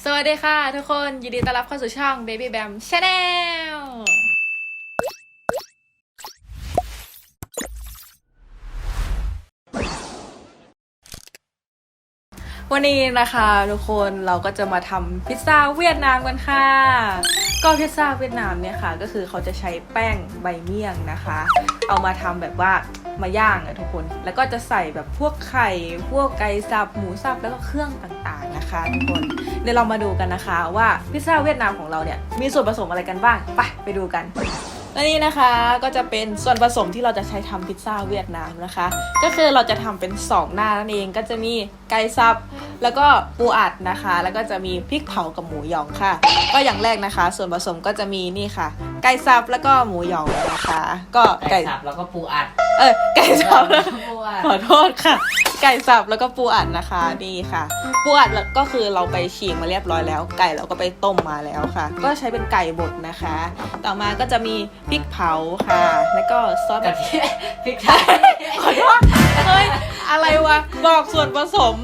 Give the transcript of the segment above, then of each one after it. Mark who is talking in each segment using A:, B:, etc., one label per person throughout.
A: สวัสดีค่ะทุกคน ยินดีต้อนรับเข้าสู่ช่อง Baby Bam Channel วันนี้นะคะทุกคนเราก็จะมาทำพิซซ่าเวียดนามกันค่ะ ก็พิซซ่าเวียดนามเนี่ยค่ะก็คือเขาจะใช้แป้งใบเมี่ยงนะคะ เอามาทำแบบว่ามาย่างอะทุกคน แล้วก็จะใส่แบบพวกไข่พวกไก่สับหมูสับแล้วก็เครื่องต่างๆนะคะทุกคนเดี๋ยวเรามาดูกันนะคะว่าพิซซ่าเวียดนามของเราเนี่ยมีส่วนผสมอะไรกันบ้างไปไปดูกัน และนี่นะคะก็จะเป็นส่วนผสมที่เราจะใช้ทำพิซซ่าเวียดนามนะคะ ก็คือเราจะทำเป็น 2 หน้านั่นเองก็จะมีไก่สับแล้วก็ปูอัดนะคะ แล้วก็จะมีพริกเผากับหมูหยองค่ะ ก็อย่างแรกนะคะ ส่วนผสมก็จะมีนี่ค่ะ ไก่สับแล้วก็หมูหยองนะคะ ก็
B: ไก่สับแล้วก็ปูอัด
A: เออไก่สับ
B: แล้วก็ปูอัด
A: ขอโทษค่ะ ไก่สับแล้วก็ปูอัดนะคะนี่ค่ะปูอัดแล้วก็คือเราไปฉีกมาเรียบร้อยแล้ว ไก่เราก็ไปต้มมาแล้วค่ะ ก็ใช้เป็นไก่บดนะคะ ต่อมาก็จะมีพริกเผาค่ะ แล้วก็ซอส
B: กะทิพริกไทย
A: ขอโทษเฮ้ยอะไรวะบอกส่วนผสม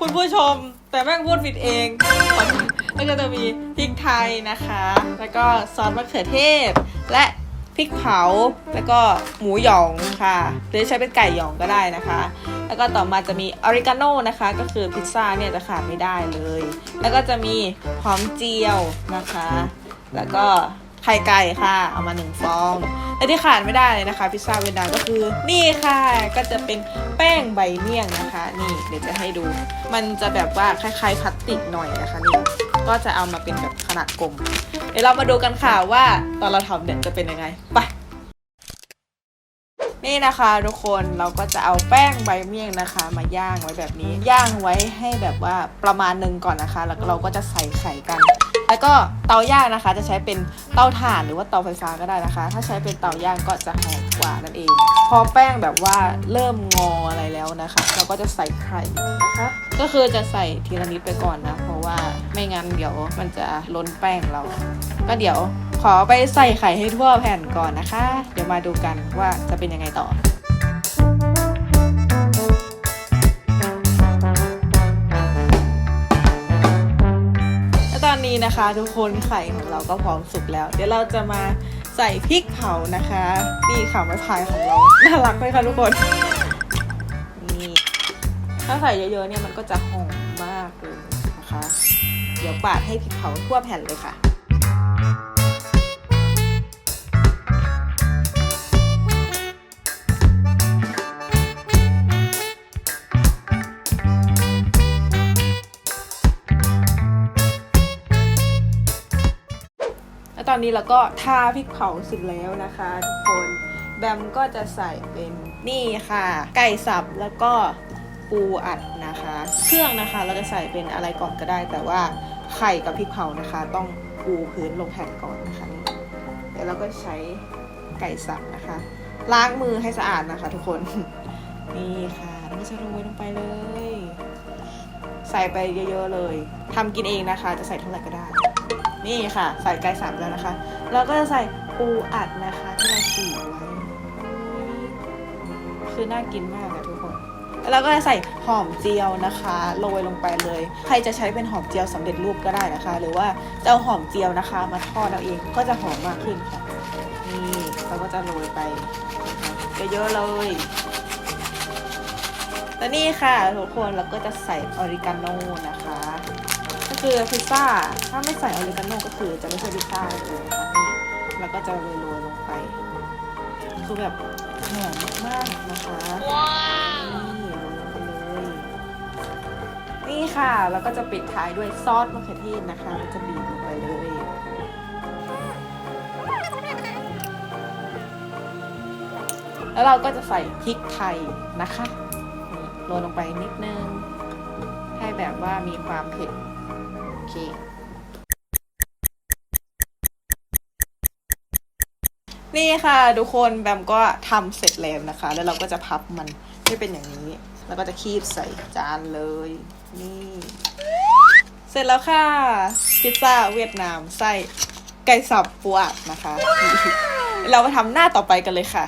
A: คุณผู้ชม แต่แม่งพูดผิดเองขอโทษแล้วก็จะมีพริกไทยนะคะ แล้วก็ซอสมะเขือเทศ และ พริกเผา แล้วก็หมูหยองค่ะ หรือใช้เป็นไก่หยองก็ได้นะคะ แล้วก็ต่อมาจะมีออริกาโนนะคะ ก็คือพิซซ่าเนี่ยจะขาดไม่ได้เลย แล้วก็จะมีหอมเจียวนะคะ แล้วก็ไข่ไก่ค่ะ เอามาหนึ่งฟองและที่ขาดไม่ได้เลยนะคะ พิซซ่าเวียดนามก็คือนี่ค่ะ ก็จะเป็นแป้งใบเมี่ยงนะคะ นี่เดี๋ยวจะให้ดู มันจะแบบว่าคล้ายๆพลาสติกหน่อยนะคะนี่ ก็จะเอามาเป็นแบบขนาดกลม เดี๋ยวเรามาดูกันค่ะว่าตอนเราทำเนี่ยจะเป็นยังไง ไปนี่นะคะทุกคนเราก็จะเอาแป้งใบเมี่ยงนะคะ มาย่างไว้แบบนี้ ย่างไว้ให้แบบว่าประมาณหนึ่งก่อนนะคะ แล้วเราก็จะใส่ไข่กัน แล้วก็เตาย่างนะคะ จะใช้เป็นเตาถ่านหรือว่าเตาไฟฟ้าก็ได้นะคะ ถ้าใช้เป็นเตาย่างก็จะหอม กว่านั่นเอง พอแป้งแบบว่าเริ่มงออะไรแล้วนะคะ เราก็จะใส่ไข่นะคะ ก็คือจะใส่ทีละนิดไปก่อนนะ เพราะว่าไม่งั้นเดี๋ยวมันจะล้นแป้งเรา ก็เดี๋ยวขอไปใส่ไข่ให้ทั่วแผ่นก่อนนะคะ เดี๋ยวมาดูกันว่าจะเป็นยังไงต่อและตอนนี้นะคะ ทุกคนไข่ของเราก็พร้อมสุกแล้ว เดี๋ยวเราจะมา ใส่พริกเผานะคะ นี่ค่ะไม้พายของเรา น่ารักไหมคะทุกคน นี่ ถ้าใส่เยอะๆเนี่ยมันก็จะหอมมากเลยนะคะ เดี๋ยวปาดให้พริกเผาทั่วแผ่นเลยค่ะ อนนี้เราก็ทาพริกเผาเสร็จแล้วนะคะทุกคน แบมก็จะใส่เป็นนี่ค่ะ ไก่สับแล้วก็ปูอัดนะคะ เครื่องนะคะเราจะใส่เป็นอะไรก่อนก็ได้ แต่ว่าไข่กับพริกเผานะคะ ต้องปูพื้นลงแผ่นก่อนนะคะนี่เดี๋ยวเราก็ใช้ไก่สับนะคะ ล้างมือให้สะอาดนะคะ ทุกคนนี่ค่ะเราก็จะโรยลงไปเลย ใส่ไปเยอะๆเลยทำกินเองนะคะ จะใส่เท่าไหร่ก็ได้ นี่ค่ะ ใส่ไก่สับแล้วนะคะแล้วก็จะใส่ปูอัดนะคะที่เราฉีกไว้ คือน่ากินมากอะทุกคนแล้วก็จะใส่หอมเจียวนะคะโรยลงไปเลย ใครจะใช้เป็นหอมเจียวสำเร็จรูปก็ได้นะคะ หรือว่าจะเอาหอมเจียวนะคะ มาทอดเอาเองก็จะหอมมากขึ้นค่ะนี่เราก็จะโรยไปเยอะๆเลยและนี่ค่ะทุกคนเราก็จะใส่ออริกาโนนะคะ ก็คือพิซซ่า ถ้าไม่ใส่ออริกาโนก็คือจะไม่ใช่พิซซ่าเลยนะคะนี่แล้วก็จะโรยๆลงไป คือแบบหอมมากๆนะคะนี่โรยลงไปเลย นี่ค่ะ แล้วก็จะปิดท้ายด้วยซอสมะเขือเทศนะคะเราจะบีบลงไปเลยแล้วเราก็จะใส่พริกไทยนะคะนี่โรยลงไปนิดนึง ให้แบบว่ามีความเผ็ดโอ เค นี่ค่ะทุกคนแบมก็ทำเสร็จแล้วนะคะ แล้วเราก็จะพับมันให้เป็นอย่างนี้ แล้วก็จะคีบใส่จานเลย นี่ เสร็จแล้วค่ะ พิซซ่าเวียดนามไส้ไก่สับปูอัดนะคะ เรามาทำหน้าต่อไปกันเลยค่ะ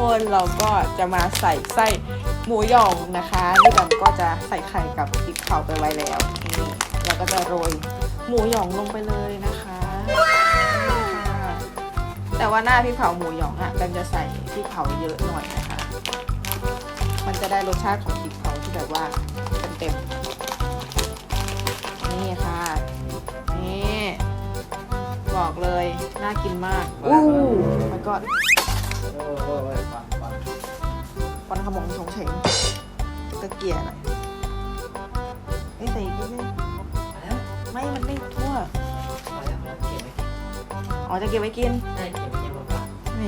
A: ค่ะทุกคนเราก็จะมาใส่ไส้หมูหยองนะคะนี่แบบก็จะใส่ไข่กับพริกเผาไปไว้แล้วนี่เราก็จะโรยหมูหยองลงไปเลยนะคะนี่ค่ะแต่ว่าหน้าพริกเผาหมูหยองอะแบมจะใส่พริกเผาเยอะหน่อยนะคะ มันจะได้รสชาติของพริกเผาที่แบบว่าเต็มๆนี่ค่ะนี่บอกเลยน่ากินมากอู้มันก็
B: โอ้โหฟังฟัง
A: ปันขมงชงเฉงตะเกียร์หน่อยไม่ใส่อีกนิดนึง
B: มาแล้ว
A: ไม่ มันไม่ทั่ว อ๋อ จะเก็บไว้กิน
B: ได้เก็บไว้ยังบ้าง
A: แหม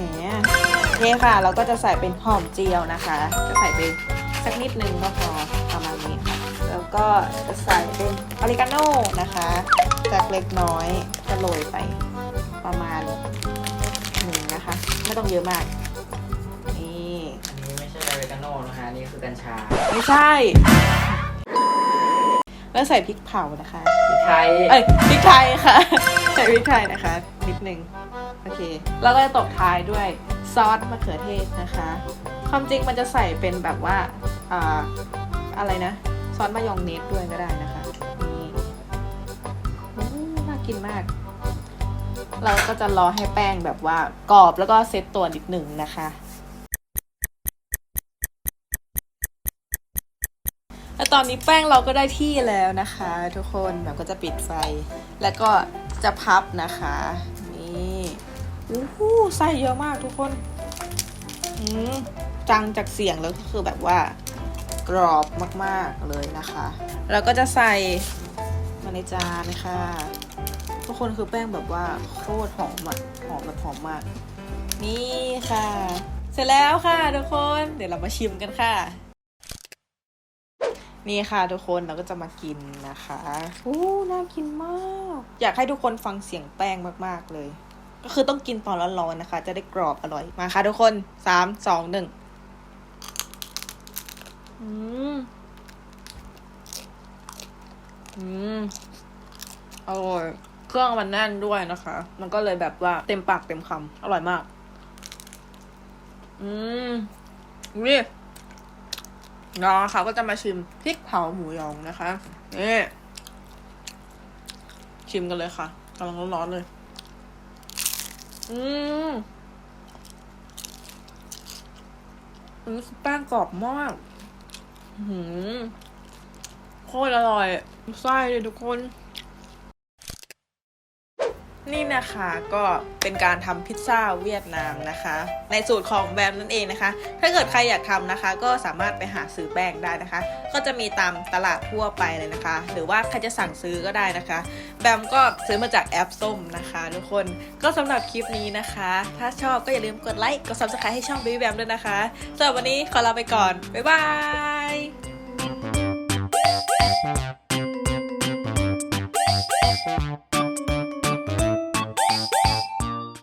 A: โอเคค่ะ เราก็จะใส่เป็นหอมเจียวนะคะ จะใส่ไปสักนิดนึงก็พอประมาณนี้ค่ะ แล้วก็จะใส่เป็นออริกาโน่นะคะจากเล็กน้อยจะโรยไป ไม่ต้องเยอะมาก นี่
B: อันนี้ไม่ใช่อเมริกาโน่นะฮะอันนี่คือกัญชา
A: ไม่ใช่ แล้วใส่พริกเผานะคะ
B: พริกไทย
A: เอ้ยพริกไทยค่ะ ใส่พริกไทยนะคะ นิดนึงโอเค แล้วก็จะตบท้ายด้วยซอสมะเขือเทศนะคะ ความจริงมันจะใส่เป็นแบบว่าอ่าอะไรนะซอสมายองเนสด้วยก็ได้นะคะนี่อืมน่ากินมาก เราก็จะรอให้แป้งแบบว่ากรอบแล้วก็เซตตัวนิดหนึ่งนะคะ แล้วตอนนี้แป้งเราก็ได้ที่แล้วนะคะ ทุกคนแบบก็จะปิดไฟ แล้วก็จะพับนะคะนี่อู้หูไส้เยอะมากทุกคนอืมจังจากเสียงแล้วก็คือแบบว่ากรอบมากๆเลยนะคะ แล้วก็จะใส่มาในจานนะคะ คนคือแป้งแบบว่าโคตรหอมอะหอมแบบหอมมาก นี่ค่ะ เสร็จแล้วค่ะทุกคนเดี๋ยวเรามาชิมกันค่ะ นี่ค่ะทุกคนเราก็จะมากินนะคะอู้น่ากินมาก อยากให้ทุกคนฟังเสียงแป้งมากๆเลย ก็คือต้องกินตอนร้อนๆนะคะ จะได้กรอบอร่อยมาค่ะทุกคนสามสองหนึ่งอืมอืมอร่อย เครื่องมันแน่นด้วยนะคะ มันก็เลยแบบว่าเต็มปากเต็มคำอร่อยมาก อืมนี่น้องเขาก็จะมาชิมพริกเผาหมูยองนะคะนี่ชิมกันเลยค่ะกำลังร้อนๆเลย อืมอันนี้คือแป้งกรอบมากหืมโคตรอร่อย ไส้เลยทุกคน นี่นะคะก็เป็นการทำพิซซ่าเวียดนามนะคะ ในสูตรของแบรนด์นั่นเองนะคะ ถ้าเกิดใครอยากทำนะคะ ก็สามารถไปหาซื้อแป้งได้นะคะ ก็จะมีตามตลาดทั่วไปเลยนะคะ หรือว่าใครจะสั่งซื้อก็ได้นะคะ แบมก็ซื้อมาจากแอปส้มนะคะทุกคนก็สำหรับคลิปนี้นะคะ ถ้าชอบก็อย่าลืมกดไลค์กด subscribe ให้ช่อง Baby Bam ด้วยนะคะสำหรับวันนี้ขอลาไปก่อนบ๊ายบาย